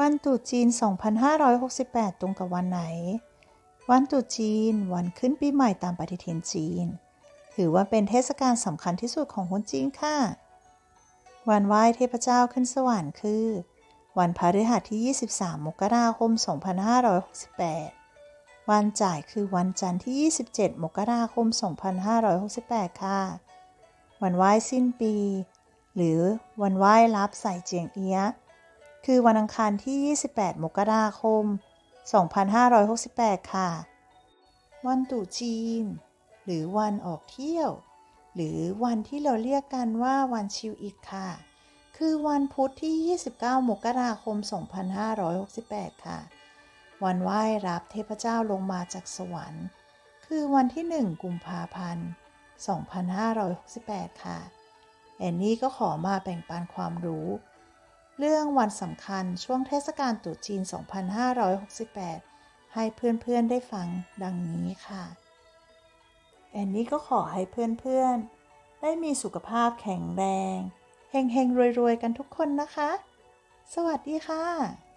วันตรุษจีน 2568 ตรงกับวันไหน วันตรุษจีน วันขึ้นปีใหม่ตามปฏิทินจีน ถือว่าเป็นเทศกาลสำคัญที่สุดของคนจีนค่ะ วันไหว้เทพเจ้าขึ้นสวรรค์คือ วันพฤหัสที่ 23 มกราคม 2568 วันจ่ายคือวันจันทร์ที่ 27 มกราคม 2568 ค่ะ วันไหว้สิ้นปี หรือวันไหว้รับใส่เจียงเอี้ยะ คือวันอังคารที่ 28 มกราคม 2568 ค่ะ วันตรุษจีน หรือวันออกเที่ยว หรือวันที่เราเรียกกันว่าวันชิวอีกค่ะ คือวันพุธที่ 29 มกราคม 2568 ค่ะ วันไหว้รับเทพเจ้าลงมาจากสวรรค์ คือวันที่ 1 กุมภาพันธ์ 2568 ค่ะ แอนนี่ก็ขอมาแบ่งปันความรู้ เรื่องวันสำคัญช่วงเทศกาลตรุษจีน 2568 ให้เพื่อนๆได้ฟังดังนี้ค่ะ แอนนี่ก็ขอให้เพื่อนๆ ได้มีสุขภาพแข็งแรง เฮงๆ รวยๆ กันทุกคนนะคะ สวัสดีค่ะ